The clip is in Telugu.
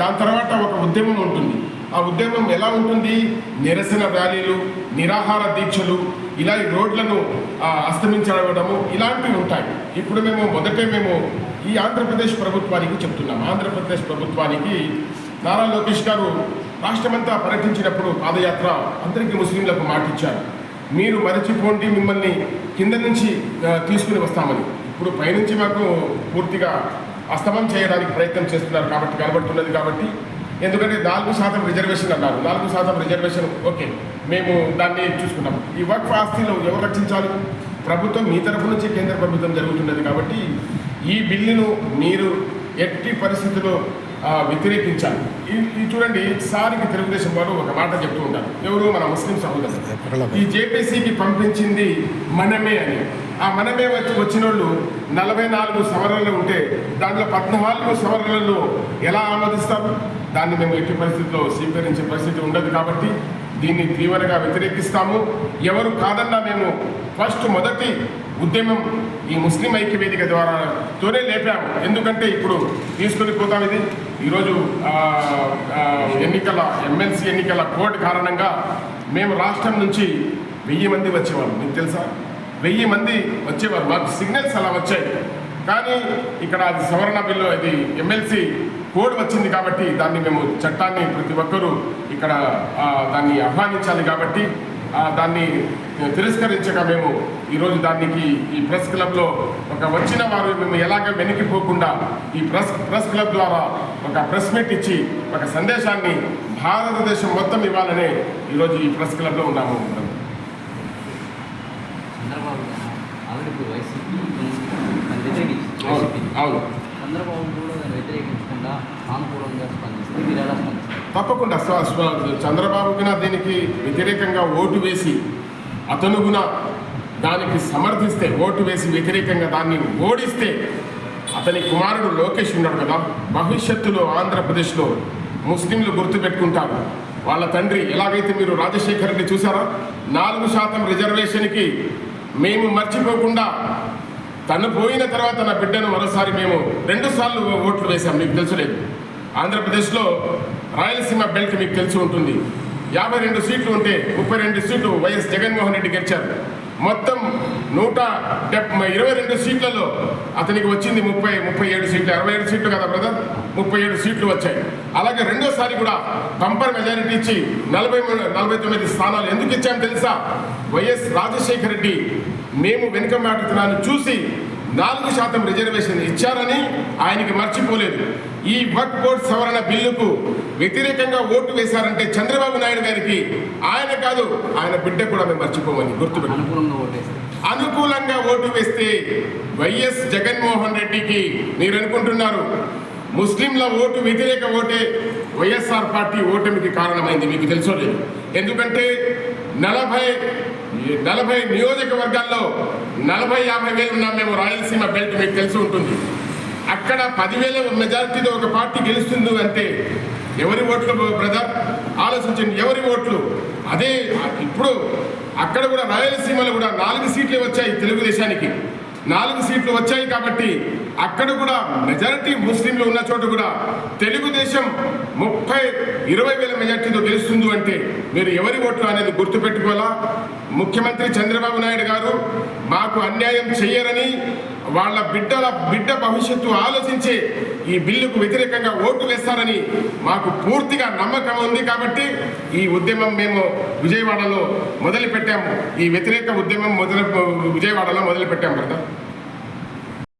దాని తర్వాత ఒక ఉద్యమం ఉంటుంది. ఆ ఉద్యమం ఎలా ఉంటుంది? నిరసన ర్యాలీలు నిరాహార దీక్షలు ఇలా ఈ రోడ్లను అస్తమించడము ఇలాంటివి ఉంటాయి. ఇప్పుడు మేము మొదటే మేము ఈ ఆంధ్రప్రదేశ్ ప్రభుత్వానికి చెప్తున్నాం. ఆంధ్రప్రదేశ్ ప్రభుత్వానికి నారా లోకేష్ గారు రాష్ట్రమంతా పర్యటించినప్పుడు పాదయాత్ర అందరికీ ముస్లింలకు మాటిచ్చారు. మీరు మరచిపోండి మిమ్మల్ని కింద నుంచి తీసుకుని వస్తామని. ఇప్పుడు పైనుంచి మాకు పూర్తిగా అస్తమం చేయడానికి ప్రయత్నం చేస్తున్నారు కాబట్టి కనబడుతున్నది కాబట్టి. ఎందుకంటే నాలుగు శాతం రిజర్వేషన్ అన్నారు. నాలుగు శాతం రిజర్వేషన్ ఓకే మేము దాన్ని చూసుకున్నాం ఈ వర్క్ ఆస్తిలో ఎవరు రక్షించాలి? ప్రభుత్వం మీ తరపు నుంచి కేంద్ర ప్రభుత్వం జరుగుతున్నది కాబట్టి ఈ బిల్లును మీరు ఎట్టి పరిస్థితుల్లో వ్యతిరేకించాను వ్యతిరేకించాలి. ఈ- చూడండి సారికి తెలుగుదేశం వారు ఒక మాట చెప్తూ ఉంటారు. ఎవరు? మన ముస్లిం సహోదరులు. ఈ జేపీసీకి పంపించింది మనమే అని. ఆ మనమే వచ్చి వచ్చిన వాళ్ళు నలభై నాలుగు సవరణలు ఉంటే దాంట్లో పద్నాలుగు సవరణలను ఎలా ఆమోదిస్తారు? దాన్ని మేము ఎట్టి పరిస్థితుల్లో స్వీకరించే పరిస్థితి ఉండదు కాబట్టి దీన్ని తీవ్రంగా వ్యతిరేకిస్తాము. ఎవరు కాదన్నా మేము ఫస్ట్ మొదటి ఉద్యమం ఈ ముస్లిం ఐక్య వేదిక ద్వారా తోనే లేపాము. ఎందుకంటే ఇప్పుడు తీసుకొని పోతాం ఇది. ఈరోజు ఎన్నికల ఎమ్మెల్సీ ఎన్నికల కోడ్ కారణంగా మేము రాష్ట్రం నుంచి వెయ్యి మంది వచ్చేవారు మీకు తెలుసా? వెయ్యి మంది వచ్చేవారు మాకు సిగ్నల్స్ అలా వచ్చాయి. కానీ ఇక్కడ అది సవరణ బిల్లు అది ఎమ్మెల్సీ కోడ్ వచ్చింది కాబట్టి దాన్ని మేము చట్టాన్ని ప్రతి ఒక్కరూ ఇక్కడ దాన్ని ఆహ్వానించాలి కాబట్టి దాన్ని తిరస్కరించక మేము ఈరోజు దానికి ఈ ప్రెస్ క్లబ్లో ఒక వచ్చిన వారు మేము ఎలాగ వెనక్కిపోకుండా ఈ ప్రెస్ ప్రెస్ క్లబ్ ద్వారా ఒక ప్రెస్ మీట్ ఇచ్చి ఒక సందేశాన్ని భారతదేశం మొత్తం ఇవ్వాలనే ఈరోజు ఈ ప్రెస్ క్లబ్లో ఉన్నాము. చంద్రబాబు అవును. చంద్రబాబు కూడా వ్యతిరేకించకుండా సానుకూలంగా స్పందిస్తే మీరు ఎలా స్పందిస్తారు? తప్పకుండా స్వ స్వ దీనికి వ్యతిరేకంగా ఓటు వేసి అతనుగున దానికి సమర్థిస్తే ఓటు వేసి వ్యతిరేకంగా దాన్ని ఓడిస్తే అతని కుమారుడు లోకేష్ ఉన్నాడు కదా భవిష్యత్తులో ఆంధ్రప్రదేశ్లో ముస్లింలు గుర్తుపెట్టుకుంటారు. వాళ్ళ తండ్రి ఎలాగైతే మీరు రాజశేఖర్ రెడ్డి చూసారా నాలుగు శాతం రిజర్వేషన్కి మేము మర్చిపోకుండా తను పోయిన తర్వాత నా బిడ్డను మరోసారి మేము రెండు సార్లు ఓట్లు వేశాం మీకు తెలుసులేదు. ఆంధ్రప్రదేశ్లో రాయలసీమ బెల్ట్ మీకు తెలిసి ఉంటుంది. యాభై రెండు సీట్లు ఉంటే ముప్పై రెండు సీట్లు వైఎస్ జగన్మోహన్ రెడ్డి గెలిచారు. మొత్తం నూట డెబ్బై ఇరవై రెండు సీట్లలో అతనికి వచ్చింది ముప్పై ముప్పై ఏడు సీట్లు. అరవై ఏడు సీట్లు కదా బ్రదర్? ముప్పై ఏడు సీట్లు వచ్చాయి. అలాగే రెండోసారి కూడా బంపర్ మెజారిటీ ఇచ్చి నలభై నలభై తొమ్మిది స్థానాలు ఎందుకు ఇచ్చాము తెలుసా? వైఎస్ రాజశేఖర రెడ్డి మేము వెనుకమాటుతనాన్ని చూసి నాలుగు శాతం రిజర్వేషన్ ఇచ్చారని ఆయనకి మర్చిపోలేదు. ఈ వక్ బోర్డ్ సవరణ బిల్లుకు వ్యతిరేకంగా ఓటు వేశారంటే చంద్రబాబు నాయుడు గారికి ఆయన కాదు ఆయన బిడ్డ కూడా మేము మర్చిపోమని గుర్తుపెట్టు అనుకూలంగా ఓటు వేస్తే. వైఎస్ జగన్మోహన్ రెడ్డికి మీరు అనుకుంటున్నారు ముస్లింల ఓటు వ్యతిరేక ఓటే వైఎస్ఆర్ పార్టీ ఓటమికి కారణమైంది మీకు తెలుసో లేదు. ఎందుకంటే నలభై నలభై నియోజకవర్గాల్లో నలభై యాభై వేలు ఉన్నాం మేము రాయలసీమ బెల్ట్ మీకు తెలిసి ఉంటుంది. అక్కడ పదివేల మెజారిటీతో ఒక పార్టీ గెలుస్తుంది అంటే ఎవరి ఓట్లు బ్రదర్ ఆలోచించండి ఎవరి ఓట్లు? అదే ఇప్పుడు అక్కడ కూడా రాయలసీమలో కూడా నాలుగు సీట్లు వచ్చాయి తెలుగుదేశానికి. నాలుగు సీట్లు వచ్చాయి కాబట్టి అక్కడ కూడా మెజారిటీ ముస్లింలు ఉన్న చోట కూడా తెలుగుదేశం ముప్పై ఇరవై వేల మెజార్టీతో గెలుస్తుంది అంటే మీరు ఎవరి ఓట్లు అనేది గుర్తుపెట్టుకోవాలా? ముఖ్యమంత్రి చంద్రబాబు నాయుడు గారు మాకు అన్యాయం చెయ్యరని వాళ్ళ బిడ్డల బిడ్డ భవిష్యత్తు ఆలోచించి ఈ బిల్లుకు వ్యతిరేకంగా ఓటు వేస్తారని మాకు పూర్తిగా నమ్మకం ఉంది కాబట్టి ఈ ఉద్యమం మేము విజయవాడలో మొదలుపెట్టాము. ఈ వ్యతిరేక ఉద్యమం మొదలు విజయవాడలో మొదలుపెట్టాము కదా